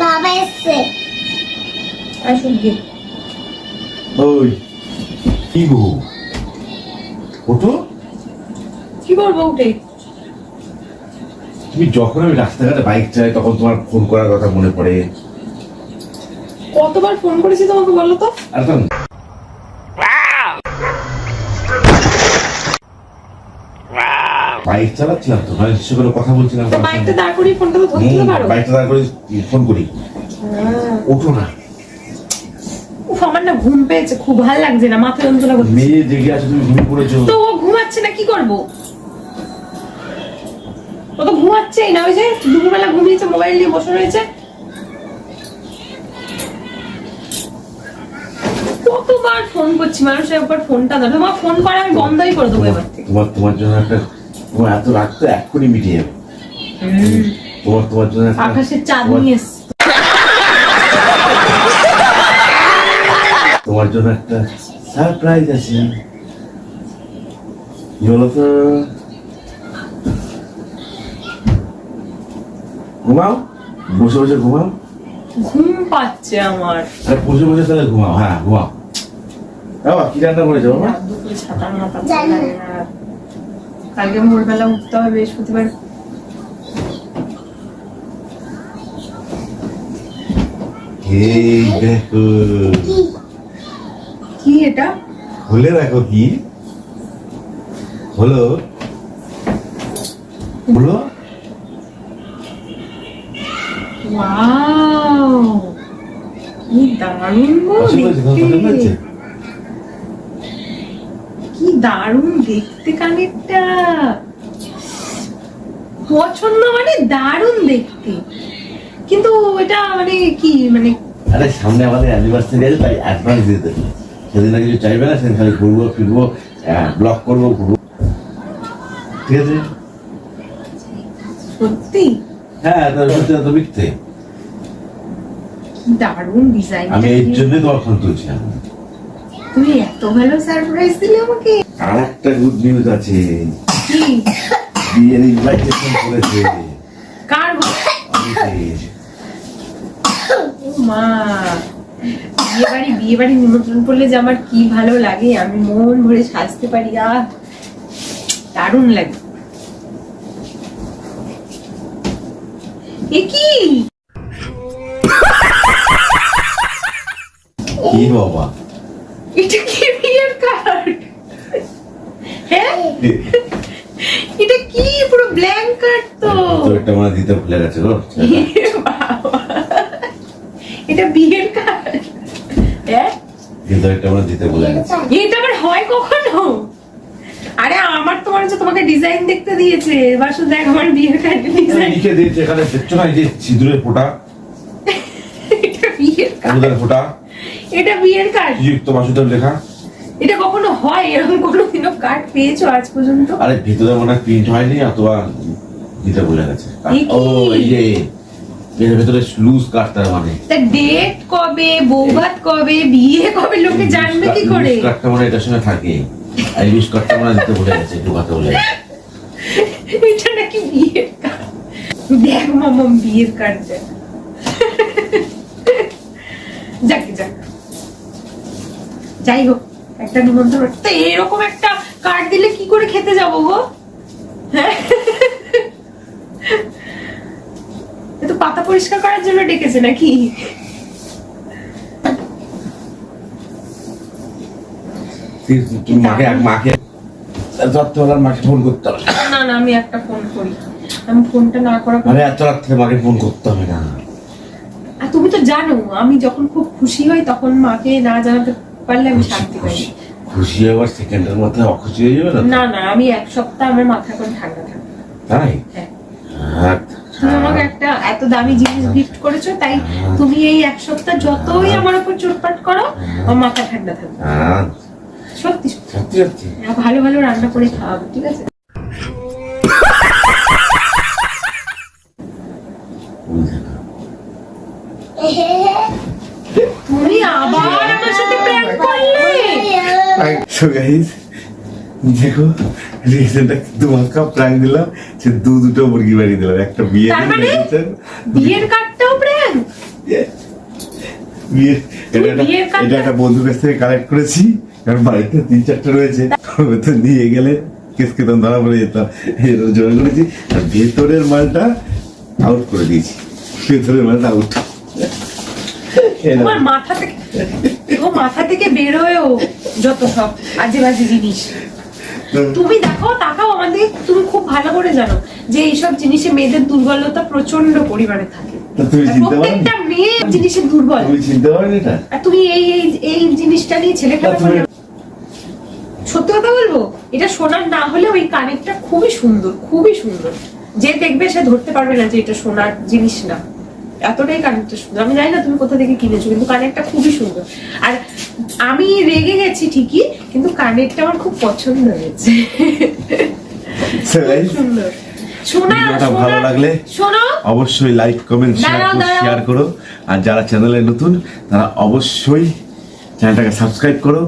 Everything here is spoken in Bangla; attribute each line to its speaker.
Speaker 1: বাবা এসছে।
Speaker 2: আসুক গে
Speaker 3: ওই কি গো? ওঠো।
Speaker 2: কি করব উঠে?
Speaker 3: তুমি যখন আমি রাস্তাঘাটে বাইক চাই তখন তোমার ফোন করার কথা মনে পড়ে।
Speaker 2: কতবার ফোন করেছি তোমাকে বলো তো?
Speaker 3: আর তখন বাইক চালাচ্ছিলাম তো মানে সে কোনো কথা বলছিলাম
Speaker 2: বাইকটা দাঁড় ফোনটা তো ধরতে পারো।
Speaker 3: বাইকটা দাঁড় করে ফোন করি। ওঠো না।
Speaker 2: উফ, আমার না ঘুম পেয়েছে খুব ভালো লাগছে না মাথা যন্ত্রণা করছে।
Speaker 3: মেয়ে জেগে আছে তুমি ঘুমিয়ে পড়েছো।
Speaker 2: তো ও ঘুমাচ্ছে না কি করব? ও তো ঘুমাচ্ছেই না ওই যে দুপুরবেলা ঘুমিয়েছে মোবাইল নিয়ে বসে রয়েছে। কতবার ফোন করছি মানুষের একবার ফোনটা ধরো। তোমার ফোন করা আমি বন্ধই করে দেবো এবার থেকে।
Speaker 3: তোমার তোমার জন্য একটা তোমার এত রাগ তো এক্ষুনি মিটিয়ে যাবে তোমার তোমার জন্য
Speaker 2: আকাশের চাঁদ নিয়ে
Speaker 3: তোমার জন্য একটা সারপ্রাইজ আছে। কি বলো তো ঘুমাও? বসে বসে ঘুমাও।
Speaker 2: ঘুম পাচ্ছে আমার।
Speaker 3: আরে বসে বসে তাহলে ঘুমাও। হ্যাঁ ঘুমাও। বাবা কি রান্না করেছ বাবা?
Speaker 2: ছাতার মাথা। কালকে ভোরবেলা উঠতে হবে বৃহস্পতিবার।
Speaker 3: এই দেখো।
Speaker 1: কি
Speaker 2: এটা?
Speaker 3: খুলে দেখো কি। হলো? হলো?
Speaker 2: ওয়াও! কি দারুণ দেখতে দারুণ দেখতে কানেরটা পছন্দ মানে দারুণ দেখতে। কিন্তু এটা মানে কি মানে
Speaker 3: আরে সামনে আমাদের অ্যানিভার্সারি আছে তাই অ্যাডভান্স দিয়ে দেবে। সেদিন আর কিছু চাইবে না সেদিন খালি ঘুরবো ফিরবো ব্লক করব ঘুরবো। ঠিক আছে?
Speaker 2: সত্যি?
Speaker 3: হ্যাঁ তাহলে সত্যি তো মিথ্যে।
Speaker 2: দারুণ ডিজাইন
Speaker 3: আমি এই জন্যই তোমার ফোন তুলছিলাম
Speaker 2: তুমি এত ভালো সারপ্রাইজ দিলে আমাকে।
Speaker 3: আর একটা গুড নিউজ আছে। বিয়ের ইনভাইটেশন করেছে।
Speaker 2: কার মা বিয়ে বাড়ি বিয়ে বাড়ি নিমন্ত্রণ করলে যে আমার কি ভালো লাগে আমি মন ভরে সাজতে পারি। আহ দারুণ লাগে। এ কি?
Speaker 3: কি বাবা?
Speaker 2: এটা কি বিয়ের কার্ড হ্যাঁ? এটা কি? পুরো ব্ল্যাঙ্ক কার্ড তো।
Speaker 3: তো একটা মানে দিতে ভুলে গেছে গো।
Speaker 2: এটা বিয়ের কার্ড হ্যাঁ?
Speaker 3: কিন্তু একটা মানে দিতে ভুলে গেছে।
Speaker 2: এটা আবার হয় কখনো? আরে আমার তো মনে হচ্ছে তোমাকে ডিজাইন দেখতে দিয়েছে। বাসু দেখ আমার বিয়ের কার্ড ডিজাইন
Speaker 3: লিখে দিয়েছে এখানে দেখছ না এই যে সিঁদুরের ফোঁটা?
Speaker 2: এটা বিয়ের কার্ড
Speaker 3: ফোঁটা?
Speaker 2: এটা বিয়ের কার্ড
Speaker 3: যুক্ত বাসুদেব লেখা?
Speaker 2: এটা কখনো হয়? এরকম কোনোদিনও কার্ড পেয়েছ আজ পর্যন্ত?
Speaker 3: আরে ভিতরে মনে হয় প্রিন্ট হয়নি অথবা দিতে ভুলে গেছে। ও এই যে এর ভেতরে লুজ কাট তার মানে।
Speaker 2: তা ডেট কবে বৌভাত কবে বিয়ে কবে লোকে জানবে কি করে?
Speaker 3: লুজ কাটটা মানে এটার সঙ্গে থাকে। আর লুজ কাটটা মানে দিতে ভুলে গেছে একটু কথা বলে। গেছে।
Speaker 2: এটা নাকি বিয়ের কার্ড দেখ মামাম বিয়ের কার্ড দেখ। যাক যাক। যাই হোক একটা নিমন্ত্রণ তো এরকম একটা কার্ড দিলে কি করে খেতে যাব গো? হ্যাঁ? তো পাতা পরিষ্কার করার জন্য ডেকেছে নাকি?
Speaker 3: মাকে মাকে রাত্রেবেলার মাকে ফোন করতে হবে।
Speaker 2: না না আমি একটা ফোন করি। আমি ফোনটা না করা
Speaker 3: আরে এত রাত্রে মাকে ফোন করতে হবে না।
Speaker 2: আর তুমি তো জানো আমি যখন খুব খুশি হই তখন মাকে না জানাতে পারলে আমি শান্তি পাই।
Speaker 3: খুশি খুশি সেকেন্ডের মাথায় অখুশি হয়ে যাবে না
Speaker 2: না না আমি এক সপ্তাহ আমার মাথা এখন ঠান্ডা থাকবে।
Speaker 3: তাই?
Speaker 2: হ্যাঁ।
Speaker 3: হ্যাঁ
Speaker 2: তুমি আমাকে একটা এত দামি জিনিস গিফট করেছ তাই তুমি এই এক সপ্তাহ যতই আমার উপর চোটপাট করো আমার মাথা ঠান্ডা থাকবে।
Speaker 3: হ্যাঁ।
Speaker 2: সত্যি সত্যি।
Speaker 3: সত্যি
Speaker 2: ভালো ভালো রান্না করে খাওয়াবো ঠিক আছে? তুমি আবার আমার সাথে
Speaker 3: দেখো তোমাকে দিলাম দু দুটো মুরগি বাড়ি দিলাম একটা বিয়ে
Speaker 2: মানে? বিয়ের কার্ডটাও
Speaker 3: এটা একটা- বন্ধুর কাছ থেকে কালেক্ট করেছি কারণ বাড়িতে তিন চারটা রয়েছে তো নিয়ে গেলে কেস কেতন ধরা পড়ে যেতাম করেছি আর ভেতরের মালটা আউট করে দিয়েছি ভেতরের মালটা আউট
Speaker 2: তোমার মাথা থেকে ও মাথা থেকে বেরোয়ও যত সব আজে বাজে জিনিস তুমি দেখো তাকাও আমাদের তুমি খুব ভালো করে জানো যে এইসব জিনিসে মেয়েদের দুর্বলতা প্রচণ্ড পরিমাণে থাকে। প্রত্যেকটা মেয়ে জিনিসে দুর্বল।
Speaker 3: তুমি চিনতে পারো এটা?
Speaker 2: আর তুমি এই এই এই জিনিসটা নিয়ে ছেলে খেলা
Speaker 3: তা
Speaker 2: সত্যি কথা বলব? এটা সোনার না হলে ওই কানেরটা খুবই সুন্দর খুবই সুন্দর। যে দেখবে সে ধরতে পারবে না যে এটা সোনার জিনিস না। এতটাই কানেরটা সুন্দর। আমি জানি না তুমি কোথা থেকে কিনেছো কিন্তু কানেরটা খুবই সুন্দর। আর আমি রেগে গেছি ঠিকই কিন্তু কানেরটা আমার খুব পছন্দ হয়েছে। সুন্দর।
Speaker 3: ভিডিওটা ভালো লাগলে
Speaker 2: শোনো
Speaker 3: অবশ্যই লাইক কমেন্ট। শেয়ার করো। আর যারা চ্যানেলে নতুন তারা অবশ্যই চ্যানেলটাকে সাবস্ক্রাইব করো।